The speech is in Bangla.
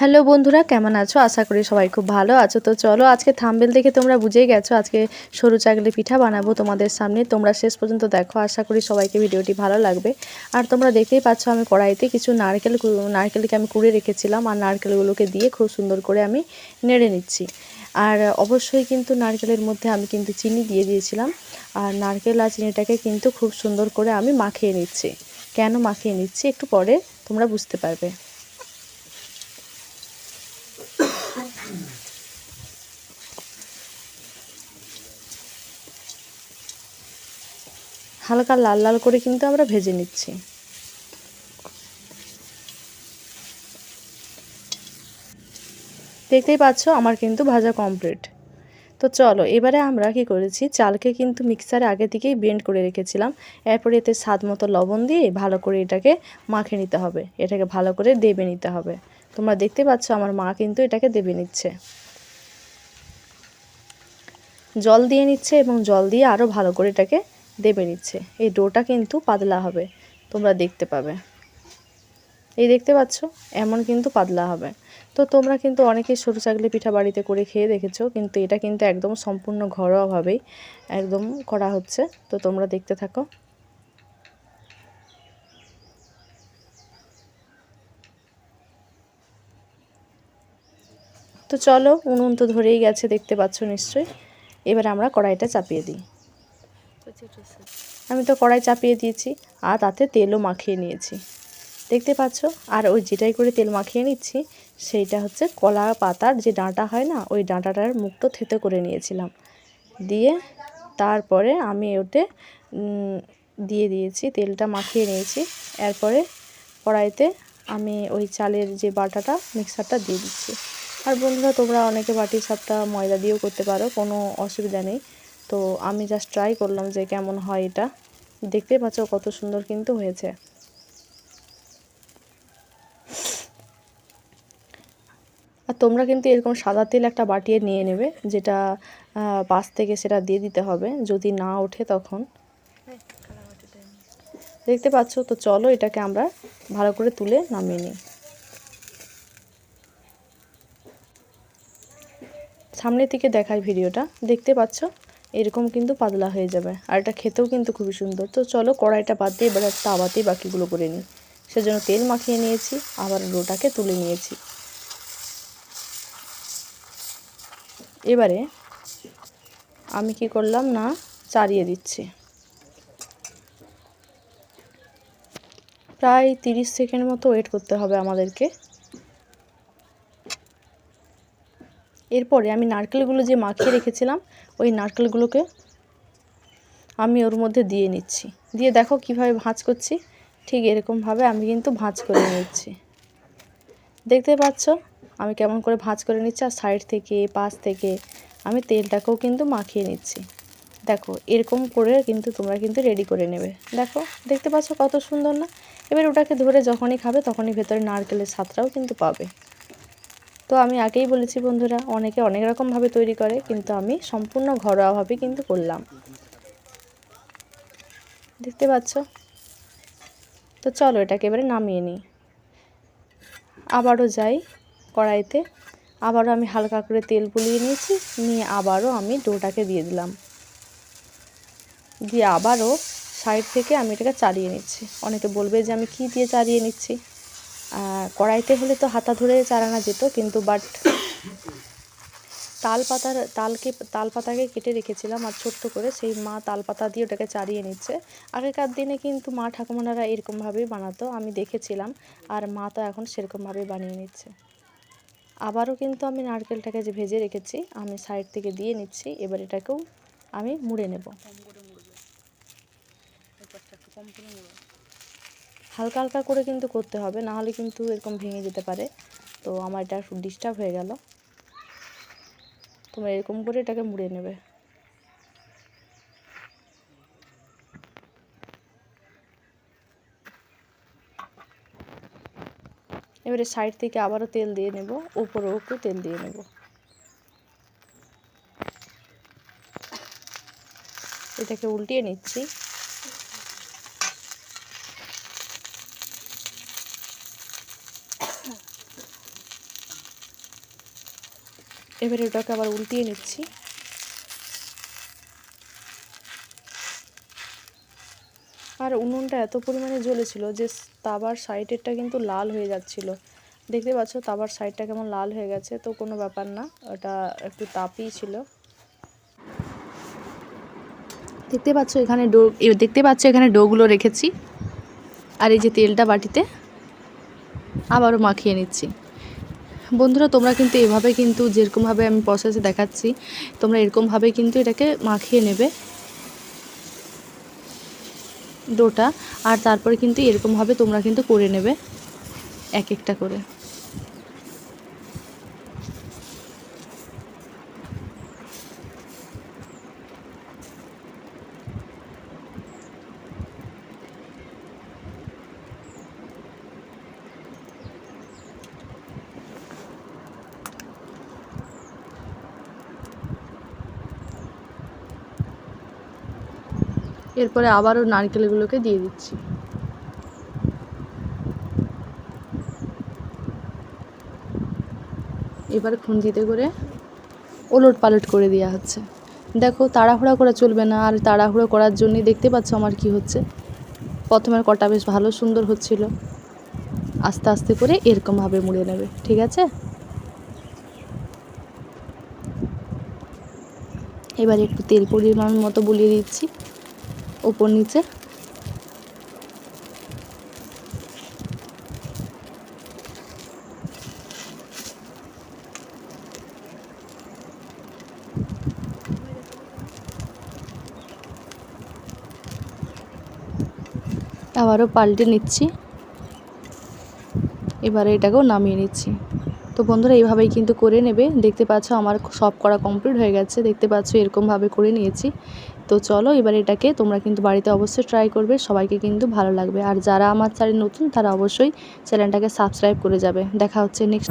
হ্যালো বন্ধুরা, কেমন আছো? আশা করি সবাই খুব ভালো আছো। তো চলো আজকে থাম্বেল দেখে তোমরা বুঝেই গেছো, আজকে সরু চাকলি পিঠা বানাবো তোমাদের সামনে। তোমরা শেষ পর্যন্ত দেখো, আশা করি সবাইকে ভিডিওটি ভালো লাগবে। আর তোমরা দেখতেই পাচ্ছ আমি কড়াইতে কিছু নারকেল নারকেলকে আমি কুড়ে রেখেছিলাম, আর নারকেলগুলোকে দিয়ে খুব সুন্দর করে আমি নেড়ে নিচ্ছি। আর অবশ্যই কিন্তু নারকেলের মধ্যে আমি কিন্তু চিনি দিয়ে দিয়েছিলাম, আর নারকেল আর চিনিটাকে কিন্তু খুব সুন্দর করে আমি মাখিয়ে নিচ্ছি। কেন মাখিয়ে নিচ্ছি একটু পরে তোমরা বুঝতে পারবে। হালকা লাল লাল করে কিন্তু আমরা ভেজে নিচ্ছি। দেখতেই পাচ্ছ আমার কিন্তু ভাজা কমপ্লিট তো চলো, এবারে আমরা কি করেছি, চালকে কিন্তু মিক্সারে আগে থেকেই বেন্ড করে রেখেছিলাম। এরপরে এতে স্বাদ মতো লবণ দিয়ে ভালো করে এটাকে মাখে নিতে হবে। এটাকে ভালো করে দেবে নিতে হবে। তোমরা দেখতে পাচ্ছ আমার মা কিন্তু এটাকে দেবে নিচ্ছে। জল দিয়ে নিচ্ছে এবং জল দিয়ে আরও ভালো করে এটাকে দেবে নিচ্ছে। এই ডোটা কিন্তু পাতলা হবে, তোমরা দেখতে পাবে। এই দেখতে পাচ্ছ? এমন কিন্তু পাতলা হবে। তো তোমরা কিন্তু অনেকেই সরু চাকলি পিঠা বাড়িতে করে খেয়ে দেখেছ, কিন্তু এটা কিন্তু একদম সম্পূর্ণ ঘরোয়াভাবেই একদম করা হচ্ছে। তো তোমরা দেখতে থাকো। তো চলো, উনুন তো ধরেই গেছে, দেখতে পাচ্ছ নিশ্চয়ই। এবার আমরা কড়াইটা চাপিয়ে দিই। আমি তো কড়াই চাপিয়ে দিয়েছি, আর তাতে তেলও মাখিয়ে নিয়েছি। দেখতে পাচ্ছ, আর ওই যেটাই করে তেল মাখিয়ে নিচ্ছি, সেইটা হচ্ছে কলা পাতার যে ডাঁটা হয় না, ওই ডাঁটাটার মুখটা থেতে করে নিয়েছিলাম। দিয়ে তারপরে আমি ওতে দিয়ে দিয়েছি, তেলটা মাখিয়ে নিয়েছি। এরপরে কড়াইতে আমি ওই চালের যে বাটাটা, মিক্সারটা দিয়ে দিচ্ছি। আর বন্ধুরা, তোমরা অনেকে বাটি সাপটা ময়দা দিয়েও করতে পারো, কোনো অসুবিধা নেই। তো আমি জাস্ট ট্রাই করলাম যে কেমন হয় এটা। দেখতে পাচ্ছ কত সুন্দর কিন্তু হয়েছে। আর তোমরা কিন্তু এরকম সাদা তেল একটা বাটিয়ে নিয়ে নেবে, যেটা পাশ থেকে সেটা দিয়ে দিতে হবে, যদি না ওঠে তখন। দেখতে পাচ্ছ? তো চলো এটাকে আমরা ভালো করে তুলে নামিয়ে নিই। সামনের থেকে দেখায় ভিডিওটা। দেখতে পাচ্ছ? এরকম কিন্তু পাতলা হয়ে যাবে। আর এটা খেতেও কিন্তু খুবই সুন্দর। তো চলো কড়াইটা বাদ দিয়ে এবার আবাতেই বাকিগুলো করে নিই। সেজন্য তেল মাখিয়ে নিয়েছি, আবার ডোটাকে তুলে নিয়েছি। এবারে আমি কি করলাম না চারিয়ে দিচ্ছি। প্রায় তিরিশ সেকেন্ড মতো ওয়েট করতে হবে আমাদেরকে। এরপরে আমি নারকেলগুলো যে মাখিয়ে রেখেছিলাম, ওই নারকেলগুলোকে আমি ওর মধ্যে দিয়ে নিচ্ছি। দিয়ে দেখো কীভাবে ভাঁজ করছি। ঠিক এরকমভাবে আমি কিন্তু ভাঁজ করে নিচ্ছি। দেখতে পাচ্ছ? আমি কেমন করে ভাঁজ করে নিচ্ছি আর সাইড থেকে, পাশ থেকে আমি তেলটাকেও কিন্তু মাখিয়ে নিচ্ছি। দেখো, এরকম করে কিন্তু তোমরা কিন্তু রেডি করে নেবে। দেখো, দেখতে পাচ্ছ কত সুন্দর না? এবার ওটাকে ধরে যখনই খাবে তখনই ভেতরে নারকেলের স্বাদটাও কিন্তু পাবে। তো আমি আগেই বলেছি বন্ধুরা, অনেকে অনেক রকমভাবে তৈরি করে, কিন্তু আমি সম্পূর্ণ ঘরোয়াভাবে কিন্তু করলাম। দেখতে পাচ্ছ? তো চলো এটাকে এবারে নামিয়ে নিই। আবারও যাই কড়াইতে। আবারও আমি হালকা করে তেল বুলিয়ে নিয়েছি, নিয়ে আবারও আমি ডোটাকে দিয়ে দিলাম। দিয়ে আবারও সাইড থেকে আমি এটাকে চালিয়ে নিচ্ছি। অনেকে বলবে যে আমি কি দিয়ে চালিয়ে নিচ্ছি? কড়াইতে হলে তো হাতা ধরে চালানো যেত, কিন্তু বাট তাল পাতার, তালকে, তাল পাতাকে কেটে রেখেছিলাম আর ছোট্ট করে, সেই মা তাল পাতা দিয়ে ওটাকে চালিয়ে নিচ্ছে। আগেকার দিনে কিন্তু মা ঠাকুমারা এরকমভাবেই বানাতো, আমি দেখেছিলাম, আর মা তো এখন সেরকমভাবেই বানিয়ে নিচ্ছে। আবারও কিন্তু আমি নারকেলটাকে যে ভেজে রেখেছি, আমি সাইড থেকে দিয়ে নিচ্ছি, এবার এটাকেও আমি মুড়ে নেব। হালকা হালকা করে কিন্তু করতে হবে, না হলে কিন্তু এরকম ভেঙে যেতে পারে। তো আমার এটা ডিস্টার্ব হয়ে গেল। তোমরা এরকম করে এটাকে মুড়ে নেবে। এবারে সাইড থেকে আবারও তেল দিয়ে নেব উপরেও একটু তেল দিয়ে নেব। এটাকে উল্টিয়ে নিচ্ছি। এবারে ওটাকে আবার উল্টিয়ে নিচ্ছি। আর উনুনটা এত পরিমাণে জ্বলেছিল যে তাবার সাইডেরটা কিন্তু লাল হয়ে যাচ্ছিল। দেখতে পাচ্ছ তাবার সাইডটা কেমন লাল হয়ে গেছে, তো কোনো ব্যাপার না, ওটা একটু তাপই ছিল। দেখতে পাচ্ছ এখানে ডো দেখতে পাচ্ছ এখানে ডোগুলো রেখেছি। আর এই যে তেলটা বাটিতে আবারও মাখিয়ে নিচ্ছি। বন্ধুরা, তোমরা কিন্তু এভাবে কিন্তু যেরকমভাবে আমি প্রসেসে দেখাচ্ছি, তোমরা এরকমভাবে কিন্তু এটাকে মাখিয়ে নেবে ডোটা, আর তারপরে কিন্তু এরকমভাবে তোমরা কিন্তু করে নেবে, এক একটা করে। এরপরে আবারও নারকেলগুলোকে দিয়ে দিচ্ছি। এবার খুন্তিতে করে ওলট পালট করে দেওয়া হচ্ছে। দেখো, তাড়াহুড়া করা চলবে না, আর তাড়াহুড়ো করার জন্যই দেখতে পাচ্ছ আমার কি হচ্ছে। প্রথমের কটা বেশ ভালো সুন্দর হচ্ছিল। আস্তে আস্তে করে এরকমভাবে মুড়ে নেবে, ঠিক আছে? এবার একটু তেল পরিমাণ মতো বুলিয়ে দিচ্ছি। ওপর নিচে। আবারও পাল্টে নিচ্ছি। এবারে এটাকেও নামিয়ে নিচ্ছি। তো বন্ধুরা এইভাবেই কিন্তু করে নেবে। দেখতে পাচ্ছ আমার সব করা কমপ্লিট হয়ে গেছে। দেখতে পাচ্ছ এরকমভাবে করে নিয়েছি। তো চলো এবার এটাকে তোমরা কিন্তু বাড়িতে অবশ্যই ট্রাই করবে। সবাইকে কিন্তু ভালো লাগবে। আর যারা আমার চ্যানেল নতুন, তারা অবশ্যই চ্যানেলটাকে সাবস্ক্রাইব করে যাবে। দেখা হচ্ছে নেক্সট